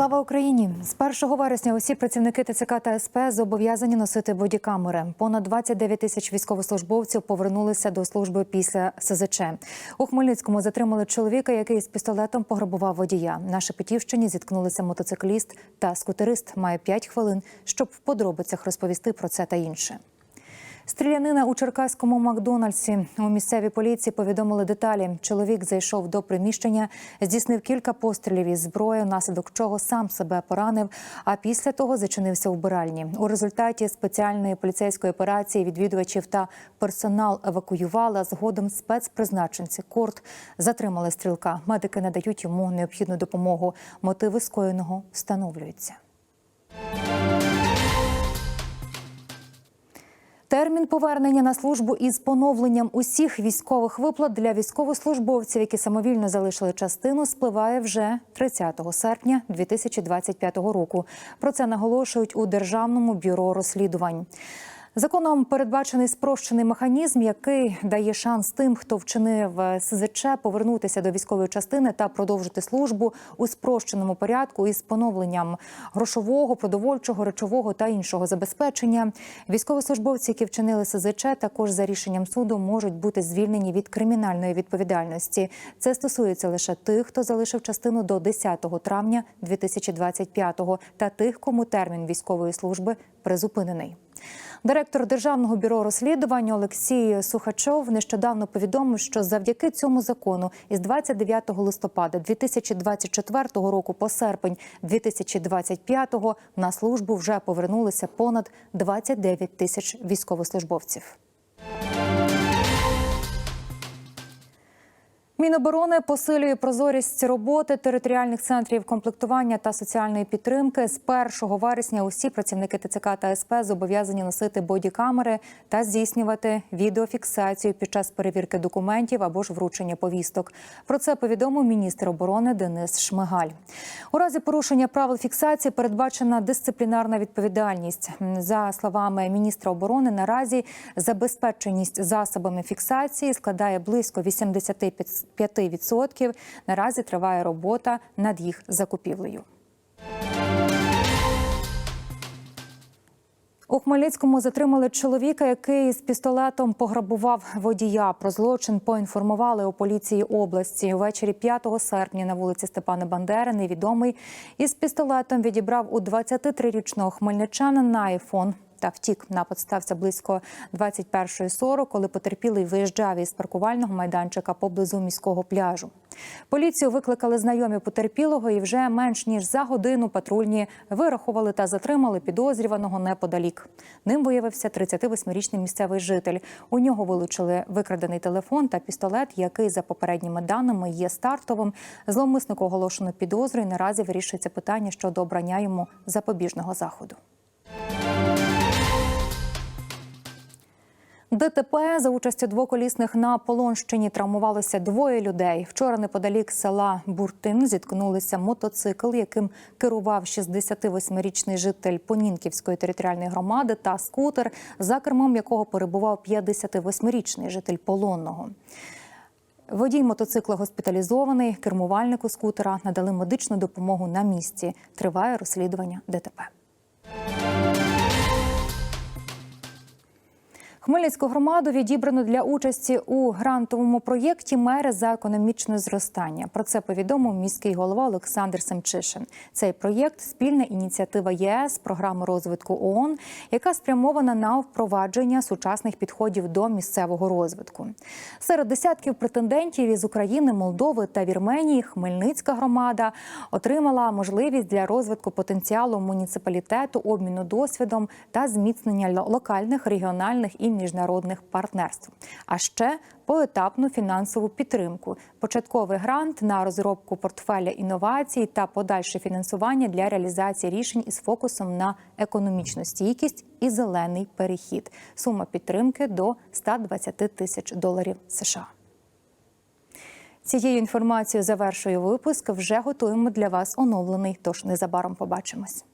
Слава Україні! З 1 вересня усі працівники ТЦК та СП зобов'язані носити бодікамери. Понад 29 тисяч військовослужбовців повернулися до служби після СЗЧ. У Хмельницькому затримали чоловіка, який з пістолетом пограбував водія. На Шепетівщині зіткнулися мотоцикліст та скутерист. Має 5 хвилин, щоб в подробицях розповісти про це та інше. Стрілянина у Черкаському Макдональдсі у місцевій поліції повідомили деталі. Чоловік зайшов до приміщення, здійснив кілька пострілів із зброї, внаслідок чого сам себе поранив. А після того зачинився у вбиральні. У результаті спеціальної поліцейської операції відвідувачів та персонал евакуювали. а Згодом спецпризначенці корт затримали стрілка. Медики надають йому необхідну допомогу. Мотиви скоєного встановлюються. Термін повернення на службу із поновленням усіх військових виплат для військовослужбовців, які самовільно залишили частину, спливає вже 30 серпня 2025 року. Про це наголошують у Державному бюро розслідувань. Законом передбачений спрощений механізм, який дає шанс тим, хто вчинив СЗЧ, повернутися до військової частини та продовжити службу у спрощеному порядку із поновленням грошового, продовольчого, речового та іншого забезпечення. Військовослужбовці, які вчинили СЗЧ, також за рішенням суду можуть бути звільнені від кримінальної відповідальності. Це стосується лише тих, хто залишив частину до 10 травня 2025-го та тих, кому термін військової служби призупинений. Директор державного бюро розслідувань Олексій Сухачов нещодавно повідомив, що завдяки цьому закону із 29 листопада 2024 року по серпень 2025 на службу вже повернулися понад 29 тисяч військовослужбовців. Міноборони посилює прозорість роботи територіальних центрів комплектування та соціальної підтримки. З 1 вересня усі працівники ТЦК та СП зобов'язані носити бодікамери та здійснювати відеофіксацію під час перевірки документів або ж вручення повісток. Про це повідомив міністр оборони Денис Шмигаль. У разі порушення правил фіксації передбачена дисциплінарна відповідальність. За словами міністра оборони, наразі забезпеченість засобами фіксації складає близько 85 5%. Наразі триває робота над їх закупівлею. У Хмельницькому затримали чоловіка, який з пістолетом пограбував водія. Про злочин поінформували у поліції області. Увечері 5 серпня на вулиці Степана Бандери невідомий із пістолетом відібрав у 23-річного хмельничанина айфон. Та втік напад стався близько 21.40, коли потерпілий виїжджав із паркувального майданчика поблизу міського пляжу. Поліцію викликали знайомі потерпілого, і вже менш ніж за годину патрульні вирахували та затримали підозрюваного неподалік. Ним виявився 38-річний місцевий житель. У нього вилучили викрадений телефон та пістолет, який за попередніми даними є стартовим. Зловмиснику оголошено підозру і наразі вирішується питання щодо обрання йому запобіжного заходу. ДТП за участю двоколісних на Полонщині травмувалося двоє людей. Вчора неподалік села Буртин зіткнулися мотоцикл, яким керував 68-річний житель Понінківської територіальної громади та скутер, за кермом якого перебував 58-річний житель Полонного. Водій мотоцикла госпіталізований, кермувальнику скутера надали медичну допомогу на місці. Триває розслідування ДТП. Хмельницьку громаду відібрано для участі у грантовому проєкті Мери за економічне зростання. Про це повідомив міський голова Олександр Семчишин. Цей проєкт спільна ініціатива ЄС, програми розвитку ООН, яка спрямована на впровадження сучасних підходів до місцевого розвитку. Серед десятків претендентів із України, Молдови та Вірменії Хмельницька громада отримала можливість для розвитку потенціалу муніципалітету, обміну досвідом та зміцнення локальних, регіональних і міжнародних партнерств. А ще поетапну фінансову підтримку, початковий грант на розробку портфеля інновацій та подальше фінансування для реалізації рішень із фокусом на економічну стійкість і зелений перехід. Сума підтримки до 120 тисяч доларів США. Цією інформацією завершую випуск. Вже готуємо для вас оновлений. Тож незабаром побачимось.